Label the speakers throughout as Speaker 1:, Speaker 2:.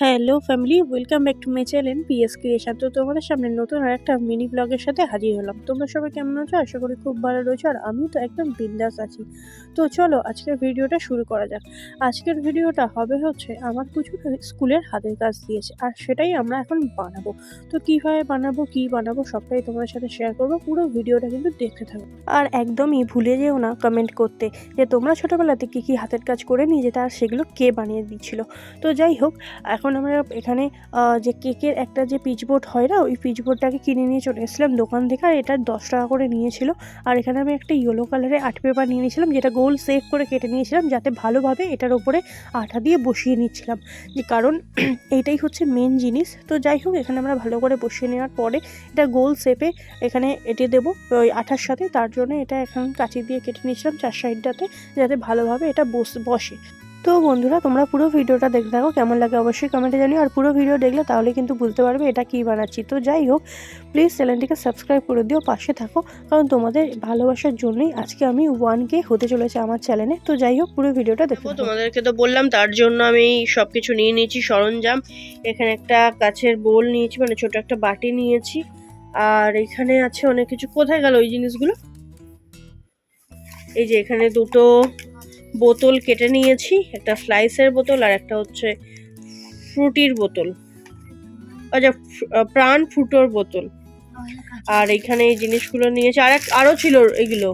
Speaker 1: Hello family welcome back to my channel PS creation তো তোমাদের সামনে নতুন আর একটা মিনি ব্লগের সাথে হাজির হলাম। তোমরা সবাই কেমন আছো? আশা করি খুব ভালো রয়েছো, আর আমি তো একদম বিন্দাস আছি। তো চলো, আজকের ভিডিওটা শুরু করা যাক। আজকের ভিডিওটা হবে হচ্ছে, আমার কিছু স্কুলের হাতের কাজ দিয়েছে, আর সেটাই আমরা এখন বানাবো। তো কীভাবে বানাবো, কী বানাবো, সবটাই তোমাদের সাথে শেয়ার করব, পুরো ভিডিওটা কিন্তু দেখতে থাকো। আর একদমই ভুলে যেও না কমেন্ট করতে, যে তোমরা ছোটোবেলাতে কী কী হাতের কাজ করে নিয়ে যেতে আর সেগুলো কে বানিয়ে দিচ্ছিল তো যাই হোক, এখন আমরা এখানে যে কেকের একটা যে পিচবোর্ড হয় না, ওই পিচবোর্ডটাকে কিনে নিয়ে চলে এসেছিলাম দোকান থেকে, আর এটা দশ টাকা করে নিয়েছিল। আর এখানে আমি একটা ইয়েলো কালারের আর্ট পেপার নিয়ে নিয়েছিলাম, যেটা গোল সেভ করে কেটে নিয়েছিলাম, যাতে ভালোভাবে এটার ওপরে আঠা দিয়ে বসিয়ে নিচ্ছিলাম। যে কারণ এইটাই হচ্ছে মেন জিনিস। তো যাই হোক, এখানে আমরা ভালো করে বসিয়ে নেওয়ার পরে এটা গোল শেপে এখানে এটে দেবো, ওই আঠার সাথে। তার জন্য এটা এখন কাঁচি দিয়ে কেটে নিয়েছিলাম চার সাইডটাতে, যাতে ভালোভাবে এটা বসে। তো বন্ধুরা তোমরা পুরো ভিডিওটা দেখতে থাকো কেমন লাগে অবশ্যই কমেন্টে জানিও আর পুরো ভিডিও দেখলে তাহলে কিন্তু বুঝতে পারবে এটা কী বানাচ্ছি। তো যাই হোক প্লিজ চ্যানেলটিকে সাবস্ক্রাইব করে দিও পাশে থাকো কারণ তোমাদের ভালোবাসার জন্যই আজকে আমি ওয়ান কে হতে চলেছে আমার চ্যানেলে তো যাই হোক পুরো ভিডিওটা দেখো
Speaker 2: দেখো তোমাদেরকে তো বললাম তার জন্য আমি সব কিছু নিয়ে নিয়েছি সরঞ্জাম। এখানে একটা কাছের বোল নিয়েছি মানে ছোট একটা বাটি নিয়েছি। আর এখানে আছে অনেক কিছু। কোথায় গেল ওই জিনিসগুলো? এই যে এখানে দুটো বোতল কেটে নিয়েছি একটা স্লাইসের বোতল আর একটা হচ্ছে ফ্রুটির বোতল। আচ্ছা প্রাণ ফুটোর বোতল। আর এখানে এই জিনিসগুলো নিয়েছি। আর এক আরও ছিল এগুলো।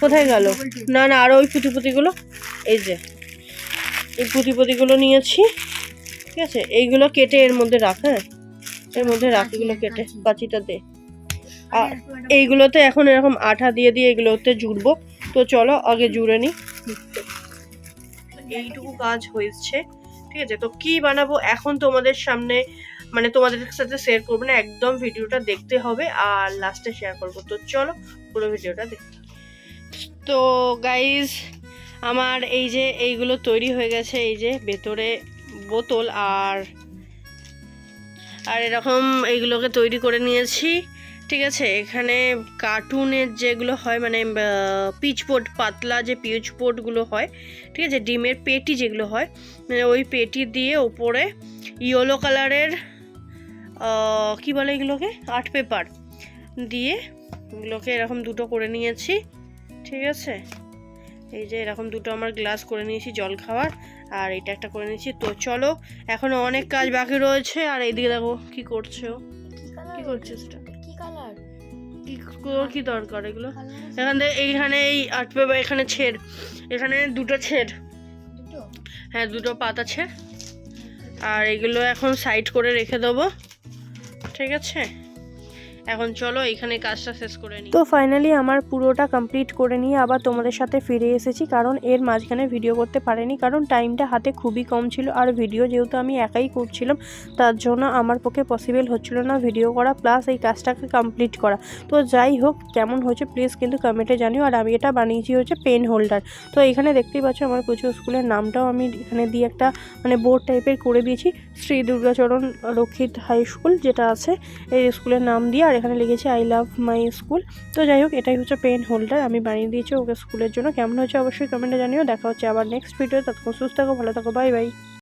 Speaker 2: কোথায় গেল? না না আরও ওই পুঁতি পুঁতিগুলো এই যে এই পুঁতি পুঁতিগুলো নিয়েছি। ঠিক আছে? এইগুলো কেটে এর মধ্যে রাখ হ্যাঁ? এর মধ্যে রাখ এগুলো কেটে কাঁচিটা দে। আর এইগুলোতে এখন এরকম আঠা দিয়ে দিয়ে এগুলোতে জুড়বো। তো চলো আগে জুড়ে এইটুকু কাজ হয়েছে, ঠিক আছে? তো কি বানাবো এখন তোমাদের সামনে মানে তোমাদের সাথে শেয়ার করব না, একদম ভিডিওটা দেখতে হবে আর লাস্টে শেয়ার করব। তো চলো পুরো ভিডিওটা থাকো। তো গাইজ আমার এই যে এইগুলো তৈরি হয়ে গেছে, এই যে ভেতরে বোতল আর আর এরকম এইগুলোকে তৈরি করে নিয়েছি। ঠিক আছে, এখানে কার্টুনের যেগুলো হয় মানে পিচবোর্ড পাতলা যে পিচবোর্ডগুলো হয়, ঠিক আছে, ডিমের পেটি যেগুলো হয় মানে ওই পেটি দিয়ে ওপরে ইয়েলো কালারের কি বলে এগুলোকে? আর্ট পেপার দিয়ে এগুলোকে এরকম দুটো করে নিয়েছি, ঠিক আছে? এই যে এরকম দুটো আমার গ্লাস করে নিয়েছি জল খাওয়ার, আর এটা একটা করে নিয়েছি। তো চলো, এখনও অনেক কাজ বাকি রয়েছে, আর এইদিকে দেখো কি করছে ও কি করছিস এটা?
Speaker 3: কি কালার
Speaker 2: কি কি দরকার এগুলো? এখান থেকে এইখানে এই আর্ট বা এখানে ছেড়। এখানে দুটো ছেড়। হ্যাঁ দুটো পাতা ছেড়। আর এগুলো এখন সাইড করে রেখে দেবো। ঠিক আছে? এখন চলো এখানে কাজটা শেষ করে নিই।
Speaker 1: তো ফাইনালি আমার পুরোটা কমপ্লিট করে নিয়ে আবার তোমাদের সাথে ফিরে এসেছি, কারণ এর মাঝখানে ভিডিও করতে পারিনি, কারণ টাইমটা হাতে খুবই কম ছিল আর ভিডিও যেহেতু আমি একাই করছিলাম, তার জন্য আমার পক্ষে পসিবল হচ্ছিল না ভিডিও করা প্লাস এই কাজটাকে কমপ্লিট করা। তো যাই হোক, কেমন হয়েছে প্লিজ কিন্তু কমেন্টে জানিও, আর আমি এটা বানিয়েছি হচ্ছে পেন হোল্ডার তো এখানে দেখতেই পাচ্ছ আমার কুচু স্কুলের নামটাও আমি এখানে দিয়ে একটা মানে বোর্ড টাইপের করে দিয়েছি, শ্রী দুর্গাচরণ রক্ষিত হাই স্কুল যেটা আছে, এই স্কুলের নাম দিয়ে আর এখানে লিখেছে আই লাভ মাই স্কুল তো যাই হোক, এটাই হচ্ছে পেন হোল্ডার আমি বানিয়ে দিয়েছি ওকে স্কুলের জন্য। কেমন হয়েছে অবশ্যই কমেন্টে জানিও। দেখা হচ্ছে আবার নেক্সট ভিডিও ততক্ষণ সুস্থ থাকো, ভালো থাকো। Bye bye